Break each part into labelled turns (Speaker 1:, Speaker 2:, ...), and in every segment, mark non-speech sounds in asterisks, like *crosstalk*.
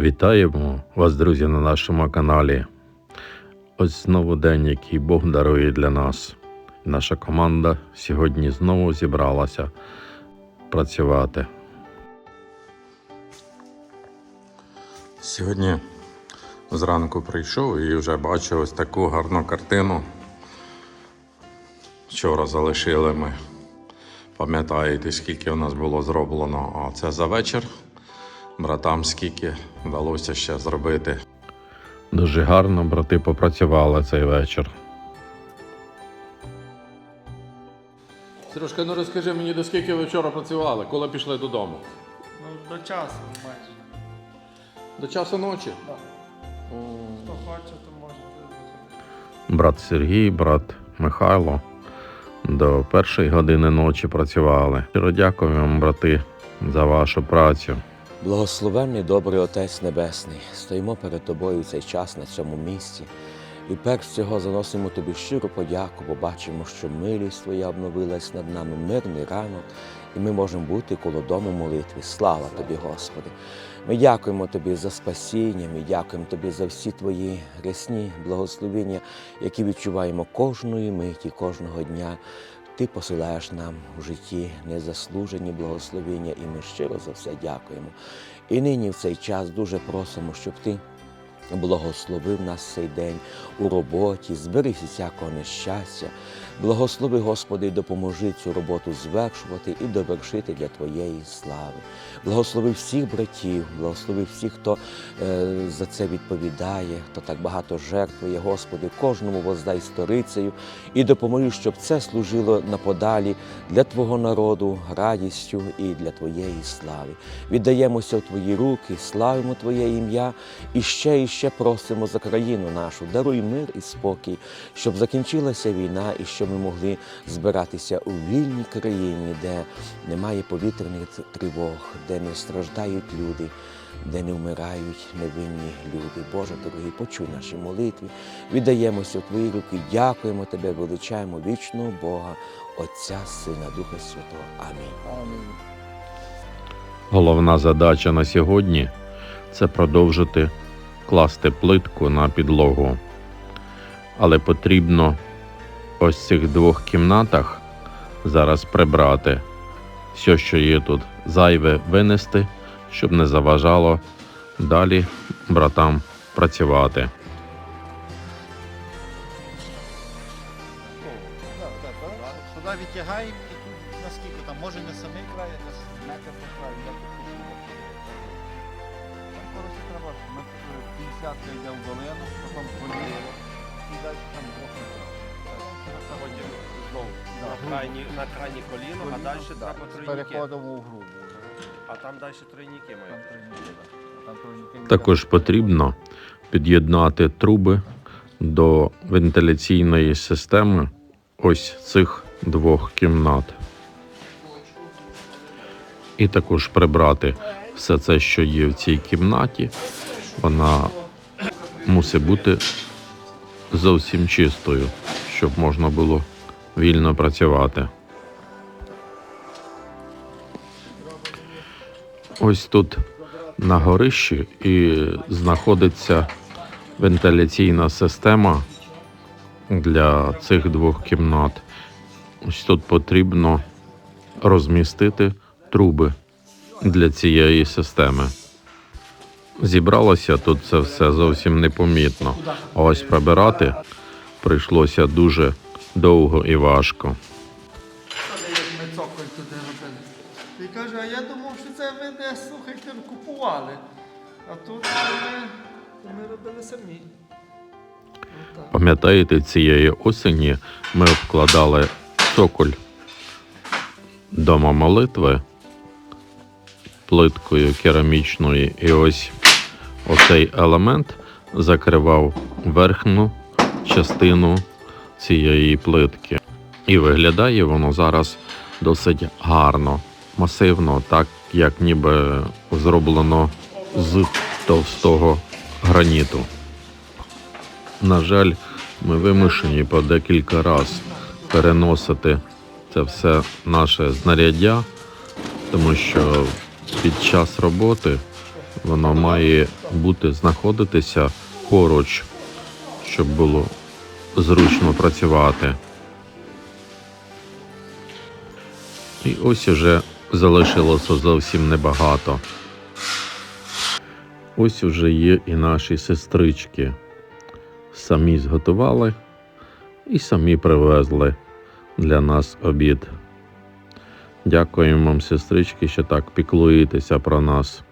Speaker 1: Вітаємо вас, друзі, на нашому каналі. Ось знову день, який Бог дарує для нас. Наша команда сьогодні знову зібралася працювати. Сьогодні зранку прийшов і вже бачив ось таку гарну картину. Вчора залишили ми. Пам'ятаєте, скільки у нас було зроблено, а це за вечір. Братам скільки вдалося ще зробити. Дуже гарно брати попрацювали цей вечір.
Speaker 2: Сережка, ну розкажи мені, до скільки ви вчора працювали, коли пішли додому?
Speaker 3: Ну, до часу майже.
Speaker 2: До часу ночі?
Speaker 3: Так.
Speaker 2: О,
Speaker 3: Хто хоче, то може.
Speaker 1: Брат Сергій, брат Михайло до першої години ночі працювали. Щиро дякую вам, брати, за вашу працю.
Speaker 4: Благословенний добрий Отець Небесний, стоїмо перед тобою в цей час на цьому місці. І перш всього заносимо тобі щиру подяку, бо бачимо, що милість Твоя обновилась над нами, мирний ранок, і ми можемо бути коло дому молитви. Слава тобі, Господи! Ми дякуємо Тобі за спасіння, ми дякуємо Тобі за всі Твої рясні благословення, які відчуваємо кожної миті, кожного дня. Ти посилаєш нам у житті незаслужені благословення, і ми щиро за все дякуємо. І нині в цей час дуже просимо, щоб ти благословив нас цей день у роботі, зберіг всякого нещастя. Благослови, Господи, і допоможи цю роботу звершувати і довершити для Твоєї слави. Благослови всіх братів, благослови всіх, хто е, за це відповідає, хто так багато жертвує, Господи, кожному воздай сторицею і допоможи, щоб це служило на подалі для Твого народу радістю і для Твоєї слави. Віддаємося в Твої руки, славимо Твоє ім'я і ще і ще просимо за країну нашу. Даруй мир і спокій, щоб закінчилася війна і щоб ми могли збиратися у вільній країні, де немає повітряних тривог, де не страждають люди. Де не вмирають невинні люди. Боже дорогий, почуй наші молитви, віддаємося в Твої руки, дякуємо Тебе, величаємо вічного Бога, Отця, Сина, Духа Святого. Амінь.
Speaker 3: Амінь.
Speaker 1: Головна задача на сьогодні це продовжити класти плитку на підлогу. Але потрібно ось цих двох кімнатах зараз прибрати все, що є тут, зайве винести, щоб не заважало далі братам працювати.
Speaker 5: Сюди відтягаємо і тут наскільки там, може не самий край, а десь метр по краю, коротше треба, ми 50 йде в долину, потім поліво і далі там двох метрів.
Speaker 6: Потім знову на крайні, на крайні коліно, а далі
Speaker 5: да,
Speaker 6: треба тройники.
Speaker 5: Переходимо у грубу.
Speaker 6: А там далі тройники
Speaker 5: Там
Speaker 6: мають.
Speaker 5: тройники, да. Там тройники.
Speaker 1: Також потрібно під'єднати труби до вентиляційної системи ось цих двох кімнат. І також прибрати все це, що є в цій кімнаті. Вона мусить бути зовсім чистою, щоб можна було вільно працювати. Ось тут на горищі і знаходиться вентиляційна система для цих двох кімнат. Ось тут потрібно розмістити труби для цієї системи. Зібралося тут це все зовсім непомітно. А ось прибирати прийшлося дуже довго і важко.
Speaker 3: Ми цоколь туди робили. І каже, а я думав, що це ви не слухайте, купували. А тут ми, ми робили самі.
Speaker 1: Пам'ятаєте, цієї осені ми обкладали цоколь дома молитви плиткою керамічною, і ось оцей елемент закривав верхню частину цієї плитки. І виглядає воно зараз досить гарно, масивно, так як ніби зроблено з товстого граніту. На жаль, ми вимушені по декілька разів переносити це все наше знаряддя, тому що під час роботи Воно має бути знаходитися поруч, щоб було зручно працювати. І ось уже залишилося зовсім небагато. Ось уже є і наші сестрички. Самі зготували і самі привезли для нас обід. Дякуємо вам, сестрички, що так піклуєтеся про нас.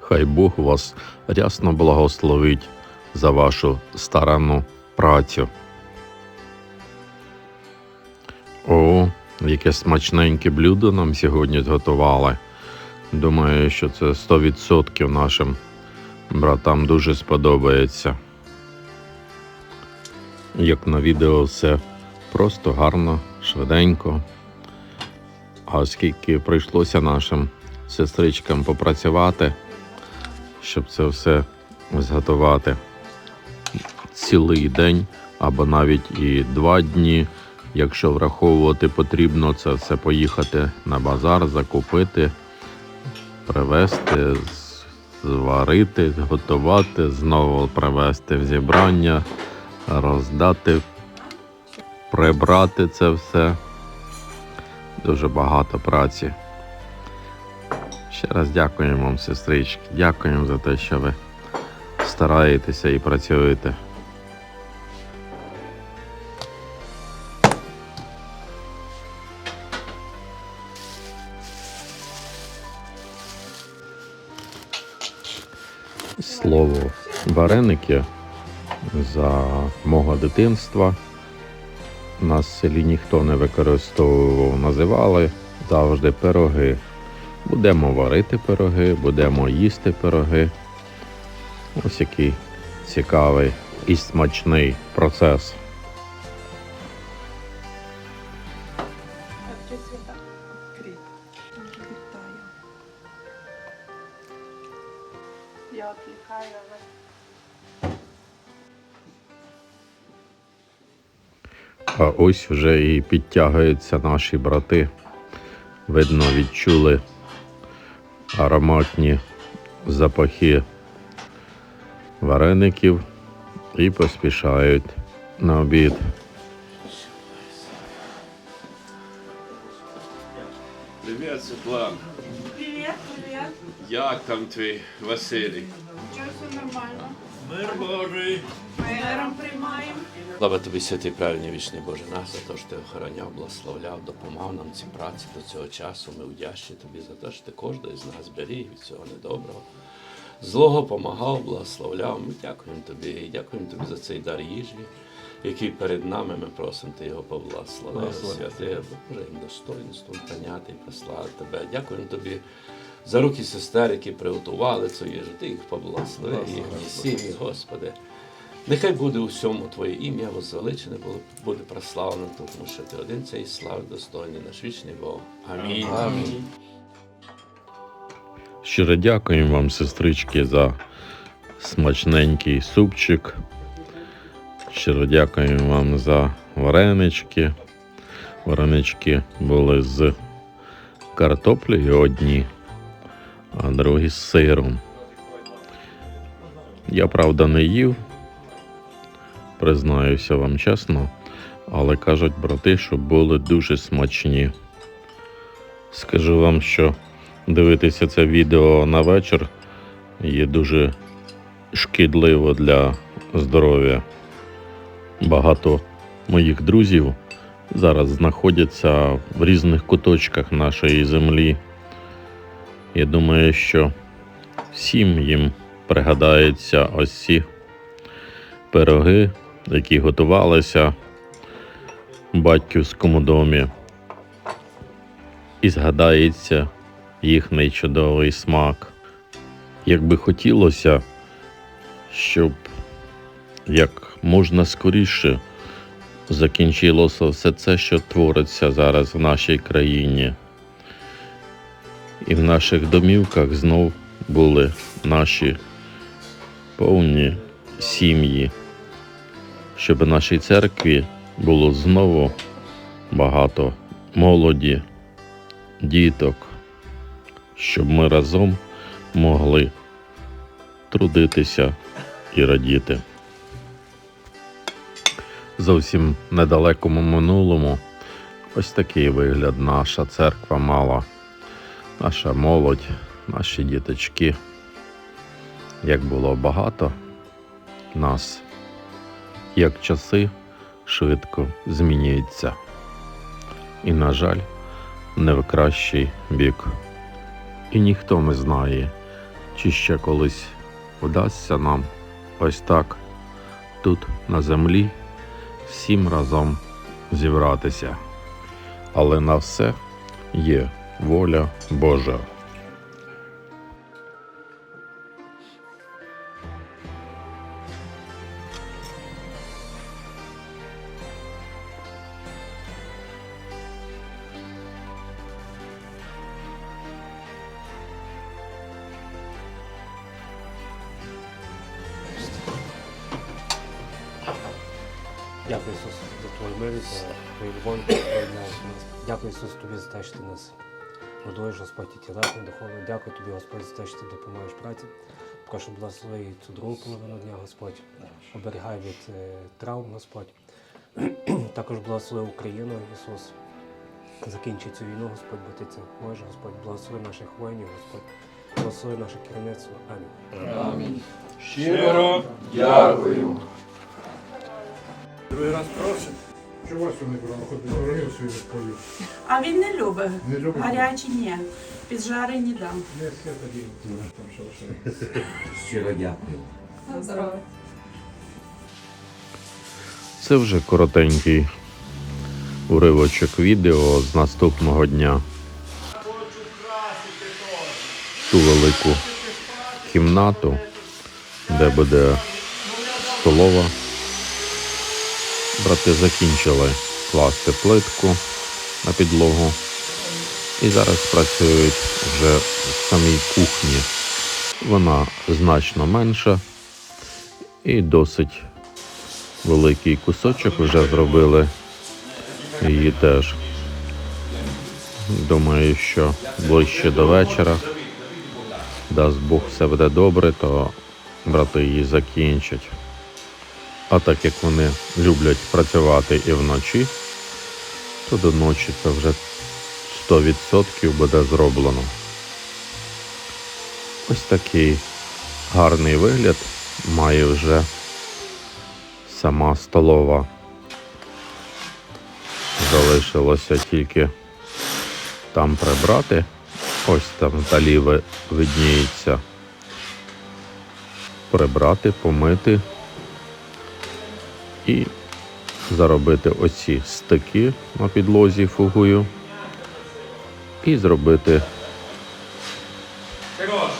Speaker 1: Хай Бог вас рясно благословить за вашу старанну працю. О, яке смачненьке блюдо нам сьогодні зготували. Думаю, що це 100% нашим братам дуже сподобається. Як на відео, все просто гарно, швиденько. А оскільки прийшлося нашим сестричкам попрацювати, щоб це все зготувати цілий день або навіть і два дні, якщо враховувати потрібно це все поїхати на базар, закупити, привезти, зварити, зготувати, знову привезти в зібрання, роздати, прибрати це все. Дуже багато праці. Ще раз дякуємо вам, сестрички. Дякуємо за те, що ви стараєтеся і працюєте. Слово вареники за мого дитинства нас в селі ніхто не використовував, називали завжди пироги. Будемо варити пироги, будемо їсти пироги. Ось який цікавий і смачний процес.
Speaker 7: Я відвлікаю, але
Speaker 1: А ось вже і підтягуються наші брати. Видно, відчули ароматні запахи вареників і поспішають на обід.
Speaker 8: Привіт, Світлана.
Speaker 7: Привіт, привіт.
Speaker 8: Як там твій Василій?
Speaker 7: Чого все нормально?
Speaker 8: Мир Божий.
Speaker 7: Миром приймаємо.
Speaker 9: Слава тобі, святий правильний вічний Боже нас, за те, що ти охороняв, благословляв, допомагав нам ці праці до цього часу. Ми вдячні тобі за те, що ти кожного з нас беріг від цього недоброго. Злого помагав, благословляв. Ми дякуємо тобі і дякуємо тобі за цей дар їжі, який перед нами. Ми просимо ти його поблагослови, святи, Боже, їм достоинством прийняти і прославити тебе. Дякуємо тобі за руки сестер, які приготували цю їжу. Ти їх поблагослови, їхні сім'ї, Господи. Нехай буде у всьому Твоє ім'я возвеличене, буде прославлено, тому що ти один цей слави достойний, наш вічний Бог. Амінь. Амінь.
Speaker 1: Щиро дякуємо вам, сестрички, за смачненький супчик. Щиро дякуємо вам за варенички. Варенички були з картоплею одні, а другі з сиром. Я, правда, не їв, признаюся вам чесно, але кажуть брати, що були дуже смачні. Скажу вам, що дивитися це відео на вечір є дуже шкідливо для здоров'я. Багато моїх друзів зараз знаходяться в різних куточках нашої землі. Я думаю, що всім їм пригадається ось ці пироги, які готувалися в батьківському домі. І згадається їхній чудовий смак. Як би хотілося, щоб як можна скоріше закінчилося все це, що твориться зараз в нашій країні. І в наших домівках знов були наші повні сім'ї, щоб в нашій церкві було знову багато молоді, діток, щоб ми разом могли трудитися і радіти. Зовсім недалекому минулому ось такий вигляд наша церква мала, наша молодь, наші діточки. Як було багато нас, як часи швидко змінюються. І, на жаль, не в кращий бік. І ніхто не знає, чи ще колись вдасться нам ось так тут на землі всім разом зібратися. Але на все є воля Божа.
Speaker 10: Дякую, Ісус, за твою милість, за твою любов. Дякую, Ісус, тобі за те, що ти нас годуєш, Господь, і і духовно. Дякую тобі, Господь, за те, що ти допомагаєш праці. Прошу, благослови цю другу половину дня, Господь. Оберігай від е, травм, Господь. *clears throat* Також благослови Україну, Ісус. Закінчи цю війну, Господь, бо ти це можеш, Господь. Благослови наших воїнів, Господь. Благослови наше керівництво. Амінь.
Speaker 8: Щиро дякую.
Speaker 3: Другий раз просить. Чого вас не брало? Хоч не свою розповів.
Speaker 7: А він не любить.
Speaker 3: Не любить?
Speaker 7: Гарячі ні. Піджарені дам.
Speaker 3: Не все тоді. Там що лише.
Speaker 4: Щиро дякую.
Speaker 1: Це вже коротенький уривочок відео з наступного дня. Ту велику кімнату, де буде столова. Брати закінчили класти плитку на підлогу і зараз працюють вже в самій кухні. Вона значно менша і досить великий кусочок вже зробили її теж. Думаю, що ближче до вечора, дасть Бог все буде добре, то брати її закінчать. А так як вони люблять працювати і вночі, то до ночі це вже 100% буде зроблено. Ось такий гарний вигляд має вже сама столова. Залишилося тільки там прибрати. Ось там вдалі видніється. Прибрати, помити і заробити оці стики на підлозі фугою. І зробити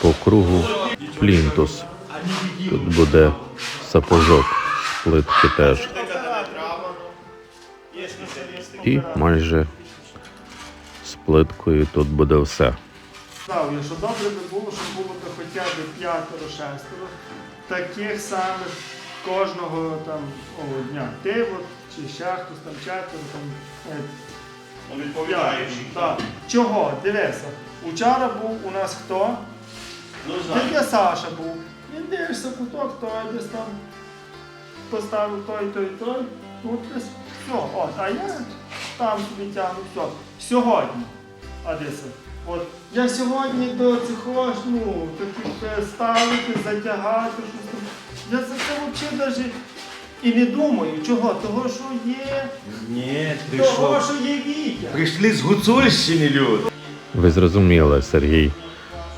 Speaker 1: по кругу плінтус. Тут буде сапожок з плитки теж. І майже з плиткою тут буде все.
Speaker 3: Що добре би було, щоб було хоча б п'ятеро-шестеро таких самих кожного там о, дня. Ти от, чи ще хтось там четверо, там е, п'ятеро. Так. Чого? Дивися. Вчора був у нас хто? Дядя Саша був. Він дивишся куток, той десь там поставив той, той, той, тут десь. Все, от, а я там собі тягну, все. Сьогодні. А де? От я сьогодні до цих ось, ну, таких е, ставити, затягати, щось там. Я за це взагалі навіть і не думаю. Чого? Того, що є.
Speaker 5: Ні,
Speaker 3: Того, що є Вітя.
Speaker 5: Прийшли з Гуцульщини люди.
Speaker 1: Ви зрозуміли, Сергій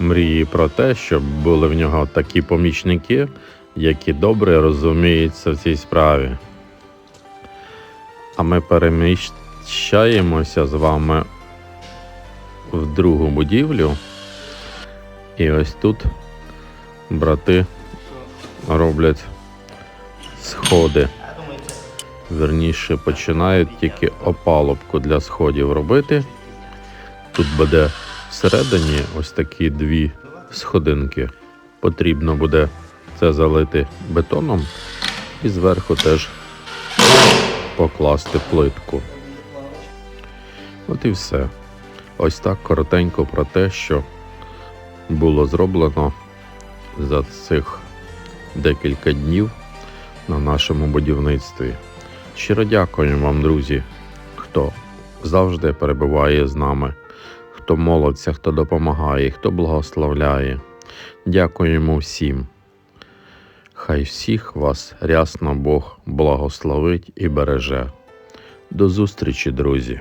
Speaker 1: мрії про те, щоб були в нього такі помічники, які добре розуміються в цій справі. А ми переміщаємося з вами в другу будівлю. І ось тут брати роблять сходи. Верніше починають тільки опалубку для сходів робити. Тут буде всередині ось такі дві сходинки. Потрібно буде це залити бетоном і зверху теж покласти плитку. От і все. Ось так коротенько про те, що було зроблено за цих декілька днів на нашому будівництві. Щиро дякуємо вам, друзі, хто завжди перебуває з нами, хто молиться, хто допомагає, хто благословляє. Дякуємо всім. Хай всіх вас рясно Бог благословить і береже. До зустрічі, друзі!